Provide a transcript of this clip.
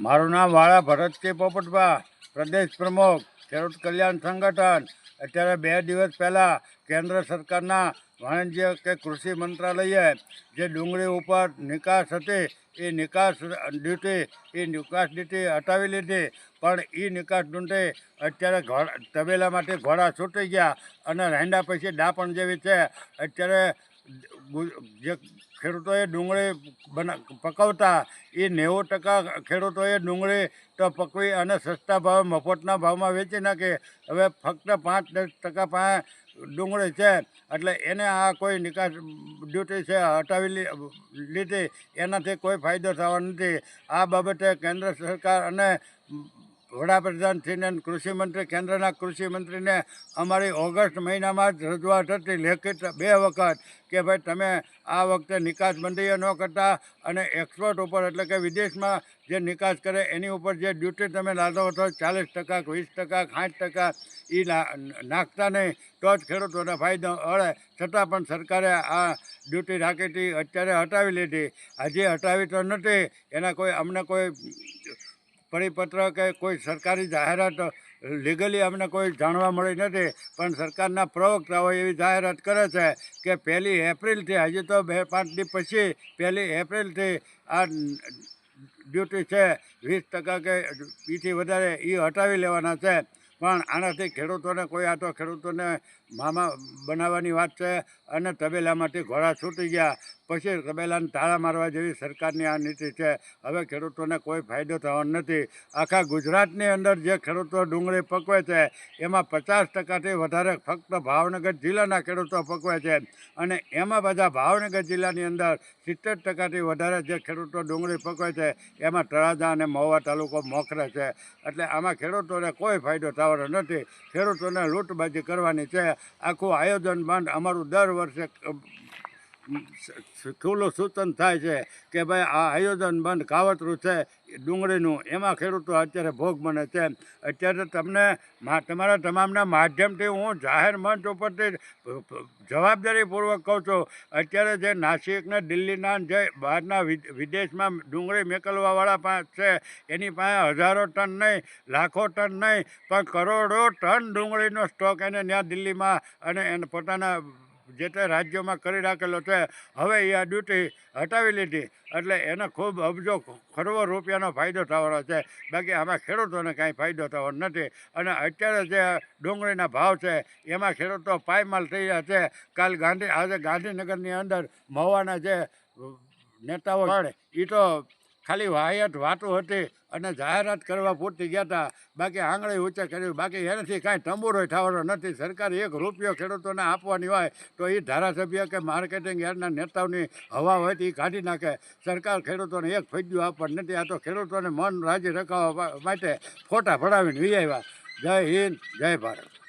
મારું નામ વાળા કે પોપટભા પ્રદેશ પ્રમુખ. ખેડૂત કલ્યાણ સંગઠન. અત્યારે બે દિવસ પહેલાં કેન્દ્ર સરકારના વાણિજ્ય કે કૃષિ મંત્રાલયે જે ડુંગળી ઉપર નિકાસ હતી, એ નિકાસ ડ્યુટી, એ નિકાસ ડ્યુટી હટાવી લીધી. પણ એ નિકાસ ડ્યુટી અત્યારે ઘોડા તબેલામાંથી ઘોડા છૂટી ગયા અને રાંડા પછી ડાપણ જેવી છે. અત્યારે જે ખેડૂતોએ ડુંગળી બના, પકવતા એ નેવું ટકા ખેડૂતોએ ડુંગળી તો પકવી અને સસ્તા ભાવે મફતના ભાવમાં વેચી નાખે. હવે ફક્ત પાંચ દસ ટકા પાસે ડુંગળી છે, એટલે એને આ કોઈ નિકાસ ડ્યુટી છે હટાવી લીધી. એનાથી કોઈ ફાયદો થવાનો નથી. આ બાબતે કેન્દ્ર સરકાર અને વડાપ્રધાનશ્રીને થઈને કૃષિમંત્રી કેન્દ્રના કૃષિમંત્રીને અમારી ઓગસ્ટ મહિનામાં જ રજૂઆત હતી, લેખિત બે વખત કે ભાઈ તમે આ વખતે નિકાસ બંધીએ ન કરતા અને એક્સપોર્ટ ઉપર એટલે કે વિદેશમાં જે નિકાસ કરે એની ઉપર જે ડ્યુટી તમે લાદો હતો ચાલીસ ટકા વીસ ટકા સાઠ ટકા એ નાખતા નહીં. તો જ ખેડૂતોને ફાયદો મળે છતાં પણ સરકારે આ ડ્યુટી રાખી હતી, અત્યારે હટાવી લીધી. હજી હટાવી તો નથી. એના કોઈ, અમને કોઈ પરિપત્ર કે કોઈ સરકારી જાહેરાત લીગલી અમને કોઈ જાણવા મળી નથી, પણ સરકારના પ્રવક્તાઓ એવી જાહેરાત કરે છે કે પહેલી એપ્રિલથી, હજી તો બે, પાંચ દિવસ પછી પહેલી એપ્રિલથી આ ડ્યુટી છે, વીસ ટકા કે બીથી વધારે એ હટાવી લેવાના છે. પણ આનાથી ખેડૂતોને કોઈ, આ તો ખેડૂતોને મામા બનાવવાની વાત છે અને તબેલામાંથી ઘોડા છૂટી ગયા. પછી તબેલાને તાળા મારવા જેવી સરકારની આ નીતિ છે. હવે ખેડૂતોને કોઈ ફાયદો થવાનો નથી. આખા ગુજરાતની અંદર જે ખેડૂતો ડુંગળી પકવે છે, એમાં પચાસ ટકાથી વધારે ફક્ત ભાવનગર જિલ્લાના ખેડૂતો પકવે છે. અને એમાં બધા ભાવનગર જિલ્લાની અંદર સિત્તેર ટકાથી વધારે જે ખેડૂતો ડુંગળી પકવે છે, એમાં તળાજા અને મહુવા તાલુકો મોખરે છે. એટલે આમાં ખેડૂતોને કોઈ ફાયદો થવાનો નથી. ખેડૂતોને લૂંટબાજી કરવાની છે. આખું આયોજન બંધ. અમારું દર વર્ષે ખુલ્લું સૂચન થાય છે કે ભાઈ આ આયોજન બંધ કાવતરું છે ડુંગળીનું. એમાં ખેડૂતો અત્યારે ભોગ બને છે. અત્યારે તમને તમારા તમામના માધ્યમથી હું જાહેર મંચ ઉપરથી જવાબદારીપૂર્વક કહું છું, અત્યારે જે નાસિક ને દિલ્હીના જે બહારના વિદ- વિદેશમાં ડુંગળી મોકલવાવાળા પાસે છે, એની પાસે હજારો ટન નહીં, લાખો ટન નહીં, પણ કરોડો ટન ડુંગળીનો સ્ટોક એને ત્યાં દિલ્હીમાં અને એને પોતાના જે તે રાજ્યોમાં કરી રાખેલો છે, હવે એ આ ડ્યુટી હટાવી લીધી. એટલે એને ખૂબ અબજો ખરવો રૂપિયાનો ફાયદો થવાનો છે. બાકી આમાં ખેડૂતોને કાંઈ ફાયદો થવાનો નથી. અને અત્યારે જે ડુંગળીના ભાવ છે, એમાં ખેડૂતો પાયમાલ થઈ રહ્યા છે. કાલ ગાંધી, આજે ગાંધીનગરની અંદર મહુવાના જે નેતાઓ એ તો ખાલી વાયત વાતો હતી અને જાહેરાત કરવા પૂરતી ગયા હતા બાકી આંગળી ઊંચા કર્યું. બાકી એનાથી કાંઈ તંબુરો થવાનો નથી. સરકાર એક રૂપિયો ખેડૂતોને આપવાની હોય તો એ ધારાસભ્ય કે માર્કેટિંગ યાર્ડના નેતાઓની હવા હોય તો એ કાઢી નાખે. સરકાર ખેડૂતોને એક ફૈદ્યું આપવાનું નથી. આ તો ખેડૂતોને મન રાજી રખાવવા માટે ફોટા પડાવીને વી આવ્યા જય હિન્દ, જય ભારત.